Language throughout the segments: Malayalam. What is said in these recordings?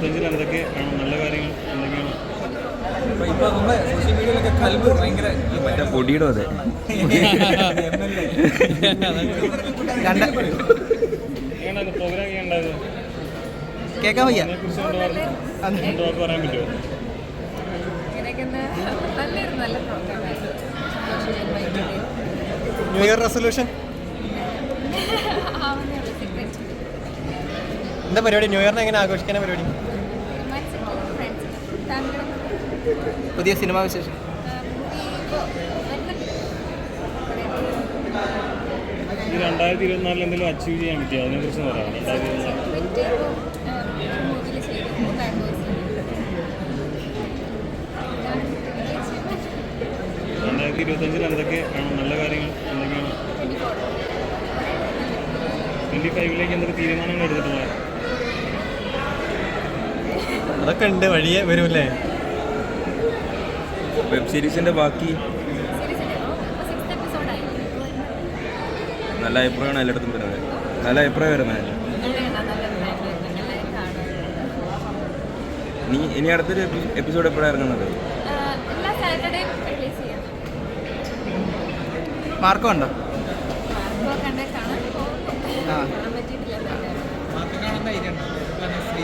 ഇരുപത്തഞ്ചിൽ എന്തൊക്കെയാണ് നല്ല കാര്യങ്ങൾ എന്തൊക്കെയാണ്? പൊടിയുടെ അതെ. പ്രോഗ്രാം കേൾക്കാൻ വയ്യ. New year resolution. എന്താ പരിപാടി? ന്യൂ ഇയറിനെ എങ്ങനെ ആഘോഷിക്കാനാ പരിപാടി തീരുമാനിച്ചിട്ടില്ല. friends നും family നും. പുതിയ സിനിമാ വിശേഷം. രണ്ടായിരത്തി ഇരുപത്തിനാലിൽ എന്തെങ്കിലും അച്ചീവ് ചെയ്യാൻ പറ്റിയോ? അതിനെക്കുറിച്ച് പറയാം രണ്ടായിരത്തി രണ്ടായിരത്തി ഇരുപത്തഞ്ചിൽ എന്തൊക്കെയാണ് നല്ല കാര്യങ്ങൾ? എന്തൊക്കെയാണ്? ട്വന്റി ഫൈവിലേക്ക് എന്തൊക്കെ തീരുമാനങ്ങൾ എടുത്തിട്ടുള്ളത്? അതൊക്കെ ഉണ്ട് വഴിയെ വരുമല്ലേ വെബ് സീരീസിന്റെ ബാക്കി. നല്ല അഭിപ്രായമാണ് എല്ലായിടത്തും വരുന്നത്. നല്ല അഭിപ്രായം വരുന്നത്. നീ ഇനി അടുത്തൊരു എപ്പിസോഡ് എപ്പോഴാണ് ഇറങ്ങുന്നത്? മാർക്കോ എല്ലാ സാറ്റർഡേയും റിലീസ് ചെയ്യാം മാർക്കം ഉണ്ടോ ആ. മാർക്ക് കാണാൻ ധൈര്യം കാരണം സ്ത്രീ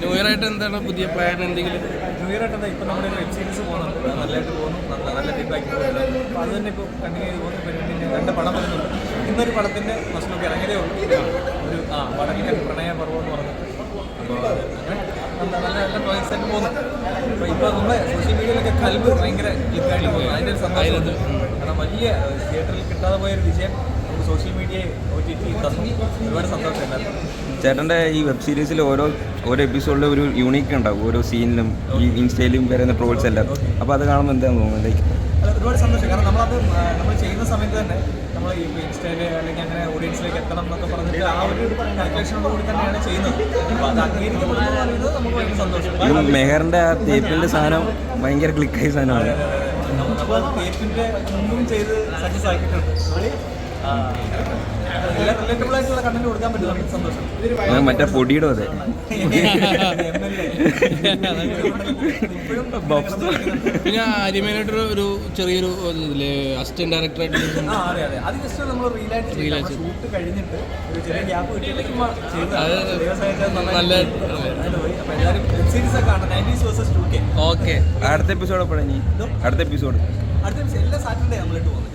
ന്യൂ ഇയർ ആയിട്ട് എന്താണ് പുതിയ പ്ലാൻ എന്തെങ്കിലും? ന്യൂ ഇയർ ആയിട്ട് ഇപ്പൊ നമ്മുടെ വെബ് സീരീസ് പോകണം നല്ലതായിട്ട് പോകുന്നു. നല്ല ഫീഡ്ബാക്ക് അപ്പോൾ അത് തന്നെ ഇപ്പോൾ കണ്ടിന്യൂ ചെയ്ത് പോകുന്ന. പിന്നെ രണ്ട് പടം വരുന്നുണ്ട്. ഇന്നൊരു പടത്തിന്റെ പ്രശ്നമൊക്കെ ഇറങ്ങിയതേ ഉള്ളൂ. ഒരു ആ വടക്കൻ പ്രണയ പർവം എന്ന് പറഞ്ഞിട്ട്. അപ്പോൾ നല്ല നല്ല പ്രോജക്ട്സ് ആയിട്ട് പോകുന്നു. അപ്പോൾ ഇപ്പോൾ നമ്മുടെ സോഷ്യൽ മീഡിയയിലൊക്കെ കൽബ് ഭയങ്കര ഹിറ്റായിട്ട് പോകുന്നു. അതിന്റെ ഒരു സന്തോഷമുണ്ട്. കാരണം വലിയ തിയേറ്ററിൽ കിട്ടാതെ പോയ ഒരു വിജയം. Social media O T T തന്നു. ഒരുപാട് സന്തോഷമുണ്ടായിരുന്നു ചേട്ടന്റെ ഈ വെബ് സീരീസിൽ ഓരോ ഓരോ എപ്പിസോഡിലും ഒരു യൂണീക്ക് ഉണ്ടാവും. ഓരോ സീനിലും ഈ ഇൻസ്റ്റയിലും വരുന്ന ട്രോൾസ് എല്ലാം. അപ്പോൾ അത് കാണുമ്പോൾ എന്താണെന്ന് തോന്നുന്നത് ലൈക്ക് ഒരുപാട് സന്തോഷം. കാരണം നമ്മളത് നമ്മൾ ചെയ്യുന്ന സമയത്ത് തന്നെ നമ്മൾ ഈ ഇൻസ്റ്റയിൽ അല്ലെങ്കിൽ അങ്ങനെ ഓഡിയൻസിലേക്ക് എത്തണം എന്നൊക്കെ പറഞ്ഞിട്ട് ആ ഒരു കാൽക്കുലേഷനോട് കൂടി തന്നെയാണ് ചെയ്യുന്നത്. അപ്പോൾ അത് അംഗീകരിക്കപ്പെടുന്നത് നമുക്ക് ഭയങ്കര സന്തോഷം. മെഹറിന്റെ മെഹറിന്റെ ആ തേപ്പിന്റെ സാധനം ഭയങ്കര ക്ലിക്കായ സാധനമാണ്. നമ്മൾ തേപ്പിന്റെ മുമ്പും ചെയ്ത് സക്സസ് ആക്കിയിട്ടുണ്ട്. ആ, എല്ലാം റിലേറ്റബിൾ ആയിട്ടുള്ള കണ്ടന്റ് കൊടുക്കാൻ പറ്റും നമുക്ക് സന്തോഷം അത് മറ്റേ പൊടിയുടെ അതെ. പിന്നെ ആര്യമേനായിട്ടൊരു ഒരു ചെറിയൊരു അസിസ്റ്റന്റ് ഡയറക്ടറായിട്ട് ആ അതെ അതെ. അത് നമ്മൾ റീലായിട്ട് ചെയ്യില്ല ഷൂട്ട് കഴിഞ്ഞിട്ട് ഒരു ചെറിയ ഗ്യാപ്പ് കിട്ടിയപ്പോൾ ചുമ്മാ ചെയ്തതാണ്. അത് നല്ല- അപ്പോൾ എല്ലാവരും സീരീസ് ഒക്കെ കാണണം. Nineties versus two K okay അടുത്ത എപ്പിസോഡ് എപ്പോഴാണ് അടുത്ത എപ്പിസോഡ് അടുത്ത എല്ലാ സാറ്റർഡേ നമ്മളിട്ട് പോകുന്നത്